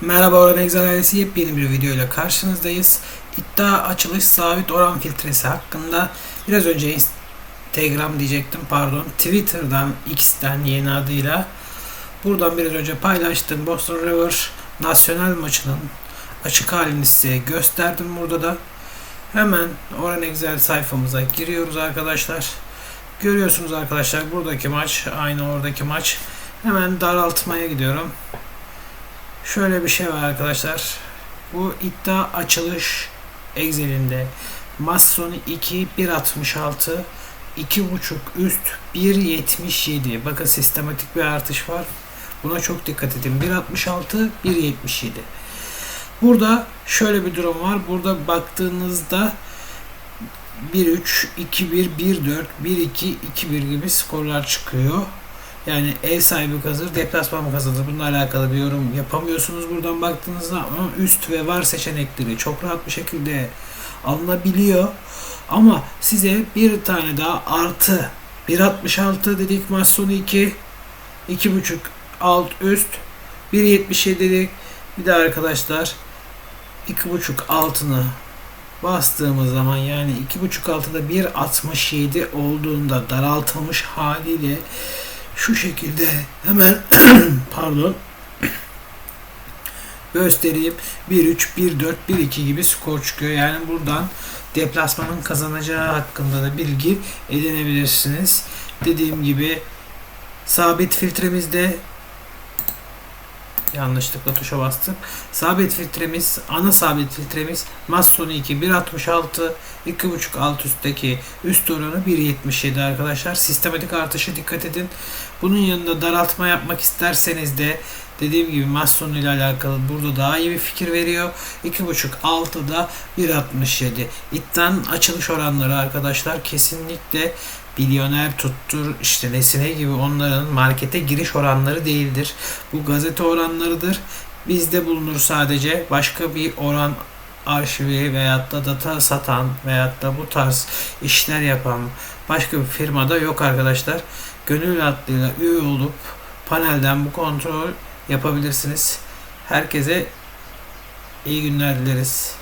Merhaba Oran Excel ailesi yepyeni bir video ile karşınızdayız. İddia açılış sabit oran filtresi hakkında biraz önce Instagram diyecektim pardon Twitter'dan X'ten yeni adıyla buradan biraz önce paylaştım Boston River nasyonel maçının açık halini size gösterdim burada da. Hemen Oran Excel sayfamıza giriyoruz arkadaşlar. Görüyorsunuz arkadaşlar buradaki maç aynı oradaki maç. Hemen daraltmaya gidiyorum. Şöyle bir şey var arkadaşlar. Bu iddia açılış Excel'inde Massoni 2 1.66 2.5 üst 1.77 bakın sistematik bir artış var. Buna çok dikkat edin. 1.66 1.77 Burada şöyle bir durum var. Burada baktığınızda 1-3, 2-1, 1-4, 1-2, 2-1 gibi skorlar çıkıyor. Yani ev sahibi kazanır, deplasman mı kazanır? Bununla alakalı bir yorum yapamıyorsunuz buradan baktığınızda ama üst ve var seçenekleri çok rahat bir şekilde alınabiliyor. Ama size bir tane daha artı 1.66 dedik maç sonu 2 2.5 alt üst 1.77 dedik. Bir de arkadaşlar 2.5 altını bastığımız zaman yani 2.5 altıda 1.67 olduğunda daraltılmış haliyle şu şekilde hemen pardon göstereyim 1-3, 1-4, 1-2 gibi skor çıkıyor. Yani buradan deplasmanın kazanacağı hakkında da bilgi edinebilirsiniz. Dediğim gibi sabit filtremizde yanlışlıkla tuşa bastık. Sabit filtremiz, ana sabit filtremiz Massoni 2 1.66 2.5 alt üstteki üst oranı 1.77 arkadaşlar. Sistematik artışa dikkat edin. Bunun yanında daraltma yapmak isterseniz de dediğim gibi Masson ile alakalı burada daha iyi bir fikir veriyor. 2.5 altıda 1.67. İddianın açılış oranları arkadaşlar kesinlikle milyoner tuttur işte nesine gibi onların markete giriş oranları değildir. Bu gazete oranlarıdır. Bizde bulunur sadece başka bir oran arşivi veyahut da data satan veyahut da bu tarz işler yapan başka bir firmada yok arkadaşlar. Gönül rahatlığıyla üye olup panelden bu kontrol yapabilirsiniz. Herkese iyi günler dileriz.